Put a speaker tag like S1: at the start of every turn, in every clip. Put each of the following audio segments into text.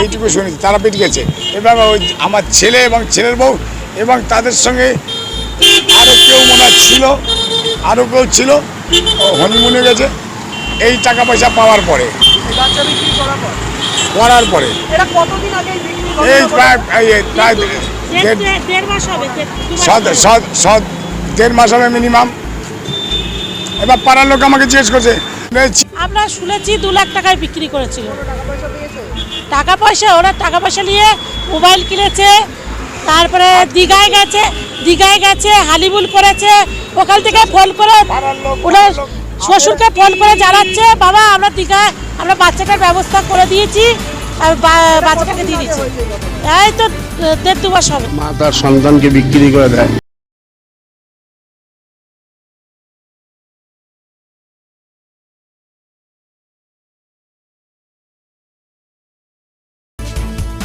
S1: এইটুকু শুনেছি তারাপীঠ গেছে। এবং ওই আমার ছেলে এবং ছেলের বউ এবং তাদের সঙ্গে আরও কেউ মনে ছিল আরও কেউ ছিল হনিমুনে গেছে। এই টাকা পয়সা পাওয়ার পরে
S2: করার পরে।
S1: এই প্রায় প্রায়
S3: দেড় মাস হবে
S1: মিনিমাম এবার পাড়ার লোক আমাকে জিজ্ঞেস করছে
S3: আমরা শুনেছি দু লাখ টাকায় বিক্রি করেছিল।
S2: টাকা পয়সা দিয়েছে
S3: ওরা টাকা পয়সা নিয়ে মোবাইল কিনেছে, তারপরে দীঘায় গেছে দীঘায় গেছে হালিমুল করেছে, ওখান থেকে ফোন করে ওনার শ্বশুরকে ফোন করে জানাচ্ছে, বাবা, আমরা দীঘায়, আমরা বাচ্চাটার ব্যবস্থা করে দিয়েছি বাচ্চাটাকে দিয়ে দিচ্ছি এই তো, দেড় দু মাস হবে।
S4: মা তার সন্তানকে বিক্রি করে দেয়।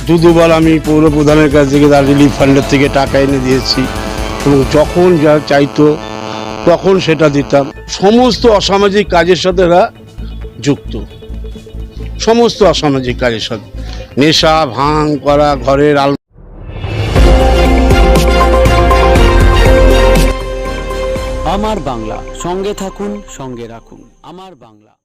S4: দু দুবার আমি পৌর প্রধানের কাছ থেকে, তার রিলিফ ফান্ডের থেকে টাকা এনে দিয়েছি। এবং যখন যা চাইতো, তখন সেটা দিতাম। সমস্ত অসামাজিক কাজের সাথে এরা যুক্ত। সমস্ত অসামাজিক কাজের সাথে। নেশা, ভাঙ, করা, ঘরের আল
S5: আমার বাংলা। সঙ্গে থাকুন, সঙ্গে রাখুন। আমার বাংলা।